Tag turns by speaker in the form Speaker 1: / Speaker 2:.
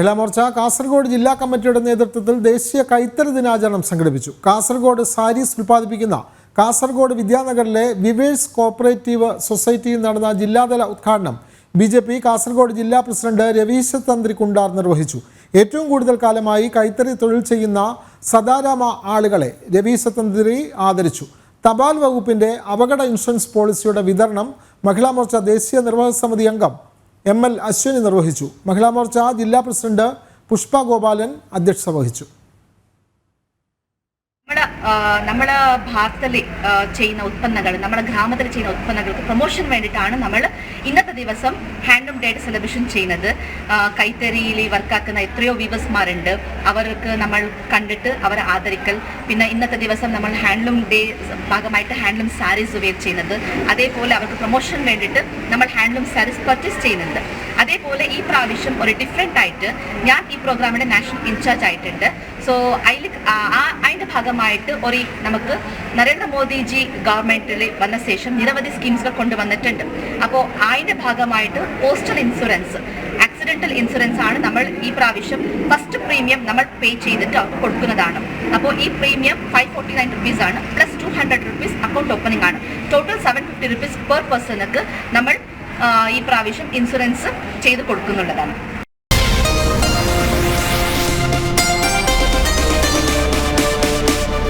Speaker 1: മഹിളാ മോർച്ച കാസർഗോഡ് ജില്ലാ കമ്മിറ്റിയുടെ നേതൃത്വത്തിൽ ദേശീയ കൈത്തറി ദിനാചരണം സംഘടിപ്പിച്ചു. കാസർഗോഡ് സാരീസ് ഉൽപ്പാദിപ്പിക്കുന്ന കാസർഗോഡ് വിദ്യാനഗറിലെ വിവേഴ്സ് കോപ്പറേറ്റീവ് സൊസൈറ്റിയിൽ നടന്ന ജില്ലാതല ഉദ്ഘാടനം ബി ജെ പി കാസർഗോഡ് ജില്ലാ പ്രസിഡന്റ് രവീശ തന്ത്രി കുണ്ടാർ നിർവഹിച്ചു. ഏറ്റവും കൂടുതൽ കാലമായി കൈത്തറി തൊഴിൽ ചെയ്യുന്ന സദാരാമ ആളുകളെ രവീശ തന്ത്രി ആദരിച്ചു. തപാൽ വകുപ്പിന്റെ അപകട ഇൻഷുറൻസ് പോളിസിയുടെ വിതരണം മഹിളാ മോർച്ച ദേശീയ നിർവാഹക സമിതി അംഗം എം എൽ അശ്വിനി നിർവഹിച്ചു. മഹിളാ മോർച്ച ജില്ലാ പ്രസിഡന്റ് പുഷ്പ ഗോപാലൻ അധ്യക്ഷത വഹിച്ചു.
Speaker 2: നമ്മുടെ ഭാഗത്തിൽ ചെയ്യുന്ന ഉത്പന്നങ്ങൾ നമ്മുടെ ഗ്രാമത്തിൽ ചെയ്യുന്ന ഉത്പന്നങ്ങൾക്ക് പ്രൊമോഷൻ വേണ്ടിയിട്ടാണ് നമ്മൾ ഇന്നത്തെ ദിവസം ഹാൻഡ്ലൂം ഡേറ്റ് സെലിബ്രേഷൻ ചെയ്യുന്നത്. കൈത്തറിയിൽ വർക്കാക്കുന്ന എത്രയോ വീവേഴ്സ്മാരുണ്ട് അവർക്ക് നമ്മൾ കണ്ടിട്ട് അവരെ ആദരിക്കൽ. പിന്നെ ഇന്നത്തെ ദിവസം നമ്മൾ ഹാൻഡ്ലൂം ഡേ ഭാഗമായിട്ട് ഹാൻഡ്ലൂം സാരീസ് വെയർ ചെയ്യുന്നത്. അതേപോലെ അവർക്ക് പ്രൊമോഷൻ വേണ്ടിയിട്ട് നമ്മൾ ഹാൻഡ്ലൂം സാരീസ് പർച്ചേസ് ചെയ്യുന്നുണ്ട്. അതേപോലെ ഈ പ്രാവശ്യം ഒരു ഡിഫറെന്റ് ആയിട്ട് ഞാൻ ഈ പ്രോഗ്രാമിന്റെ നാഷണൽ ഇൻചാർജ് ആയിട്ടുണ്ട്. സോ അതിൽ അതിന്റെ ഭാഗമായിട്ട് ഒരു നമുക്ക് നരേന്ദ്രമോദിജി ഗവൺമെന്റിൽ വന്ന ശേഷം നിരവധി സ്കീംസുകൾ കൊണ്ടുവന്നിട്ടുണ്ട്. അപ്പോൾ അതിന്റെ ഭാഗമായിട്ട് പോസ്റ്റൽ ഇൻഷുറൻസ് ആക്സിഡന്റൽ ഇൻഷുറൻസ് ആണ് നമ്മൾ ഈ പ്രാവശ്യം ഫസ്റ്റ് പ്രീമിയം നമ്മൾ പേ ചെയ്തിട്ട് അവർക്ക് കൊടുക്കുന്നതാണ്. അപ്പോൾ ഈ premium five forty nine rupees ആണ് plus two hundred rupees account opening ആണ്. Total seven fifty rupees per പേഴ്സണക്ക് നമ്മൾ ഈ പ്രാവശ്യം ഇൻഷുറൻസ് ചെയ്ത് കൊടുക്കുന്നുള്ളതാണ്.